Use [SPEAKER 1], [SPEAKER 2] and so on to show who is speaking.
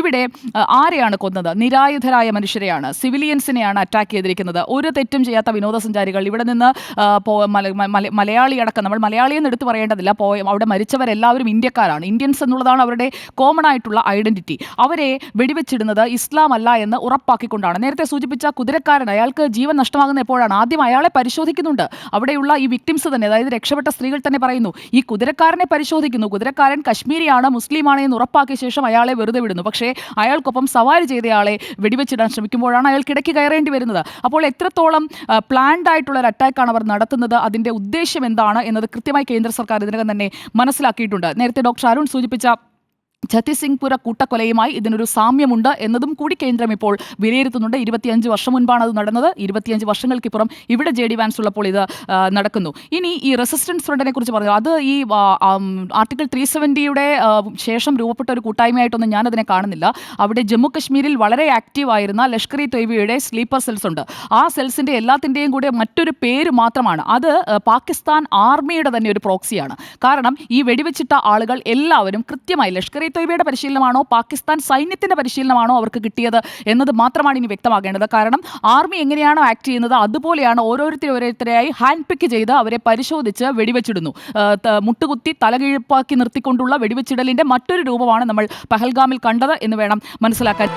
[SPEAKER 1] ഇവിടെ ആരെയാണ് കൊന്നത്? നിരായുധരായ മനുഷ്യരെയാണ്. സിവിലിയൻസിനെയാണ് അറ്റാക്ക് ചെയ്തിരിക്കുന്നത്. ഒരു തെറ്റും ചെയ്യാത്ത വിനോദസഞ്ചാരികൾ ഇവിടെ നിന്ന് മലയാളി അടക്കം നമ്മൾ മലയാളി എന്ന് എടുത്ത് പറയേണ്ടതില്ല. പോയ അവിടെ മരിച്ചവരെല്ലാവരും ഇന്ത്യക്കാരാണ്. ഇന്ത്യൻസ് എന്നുള്ളതാണ് അവരുടെ കോമൺ ആയിട്ടുള്ള ഐഡന്റിറ്റി അവരെ വെടിവെച്ചിടുന്നത് ഇസ്ലാം അല്ല എന്ന് ഉറപ്പാക്കിക്കൊണ്ടാണ്. നേരത്തെ സൂചിപ്പിച്ച കുതിരക്കാരൻ അയാൾക്ക് ജീവൻ നഷ്ടമാകുന്ന എപ്പോഴാണ്? ആദ്യം അയാളെ പരിശോധിക്കുന്നുണ്ട്. അവിടെയുള്ള ഈ വിക്ടിംസ് തന്നെ അതായത് രക്ഷപ്പെട്ട സ്ത്രീകൾ തന്നെ പറയുന്നു ഈ കുതിരക്കാരനെ പരിശോധിക്കുന്നു. കുതിരക്കാരൻ കശ്മീരിയാണ് മുസ്ലിമാണ് എന്ന് ഉറപ്പാക്കിയ ശേഷം അയാളെ വെറുതെ വിടുന്നു. പക്ഷേ അയാൾക്കൊപ്പം സവാരി ചെയ്തയാളെ വെടിവെച്ചിടാൻ ശ്രമിക്കുമ്പോഴാണ് അയാൾ കിടക്കി കയറേണ്ടി വരുന്നത്. അപ്പോൾ എത്രത്തോളം പ്ലാൻഡ് ആയിട്ടുള്ള ഒരു അറ്റാക്കാണ് അവർ നടത്തുന്നത്? അതിന്റെ ഉദ്ദേശം എന്താണ്? എന്നത് കൃത്യമായി കേന്ദ്ര സർക്കാർ ഇതിനകം തന്നെ മനസ്സിലാക്കിയിട്ടുണ്ട്. നേരത്തെ ഡോക്ടർ അരുൺ സൂചിപ്പിച്ച ഛത്തീസിംഗ്പുര കൂട്ടക്കൊലയുമായി ഇതിനൊരു സാമ്യമുണ്ട് എന്നതും കൂടി കേന്ദ്രം ഇപ്പോൾ വിലയിരുത്തുന്നുണ്ട്. ഇരുപത്തിയഞ്ച് വർഷം മുൻപാണ് അത് നടന്നത്. ഇരുപത്തിയഞ്ച് വർഷങ്ങൾക്കിപ്പുറം ഇവിടെ ജെ ഡി വാൻസ് ഉള്ളപ്പോൾ ഇത് നടക്കുന്നു. ഇനി ഈ റെസിസ്റ്റൻസ് ഫ്രണ്ടിനെ കുറിച്ച് പറഞ്ഞു? അത് ഈ ആർട്ടിക്കിൾ ത്രീ സെവന്റിയുടെ ശേഷം രൂപപ്പെട്ട ഒരു കൂട്ടായ്മയായിട്ടൊന്നും ഞാനതിനെ കാണുന്നില്ല. അവിടെ ജമ്മു കശ്മീരിൽ വളരെ ആക്റ്റീവ് ആയിരുന്ന ലഷ്കർ ഇ തൊയ്ബയുടെ സ്ലീപ്പർ സെൽസ് ഉണ്ട്. ആ സെൽസിന്റെ എല്ലാത്തിന്റെയും കൂടെ മറ്റൊരു പേര് മാത്രമാണ്. അത് പാകിസ്ഥാൻ ആർമിയുടെ തന്നെ ഒരു പ്രോക്സിയാണ് കാരണം ഈ വെടിവെച്ചിട്ട ആളുകൾ എല്ലാവരും കൃത്യമായി ലഷ്കർ ഇ തൊയ്ബയുടെ പരിശീലനമാണോ പാകിസ്ഥാൻ സൈന്യത്തിന്റെ പരിശീലനമാണോ അവർക്ക് കിട്ടിയത് എന്നത് മാത്രമാണ് ഇനി വ്യക്തമാകേണ്ടത്. കാരണം ആർമി എങ്ങനെയാണോ ആക്ട് ചെയ്യുന്നത് അതുപോലെയാണ് ഓരോരുത്തരെ ഓരോരുത്തരെയായി ഹാൻഡ് പിക്ക് ചെയ്ത് അവരെ പരിശോധിച്ച് വെടിവെച്ചിടുന്നു. മുട്ടുകുത്തി തലകിഴപ്പാക്കി നിർത്തിക്കൊണ്ടുള്ള വെടിവെച്ചിടലിന്റെ മറ്റൊരു രൂപമാണ് നമ്മൾ പഹൽഗാമിൽ കണ്ടത് എന്ന് വേണം മനസ്സിലാക്കാൻ.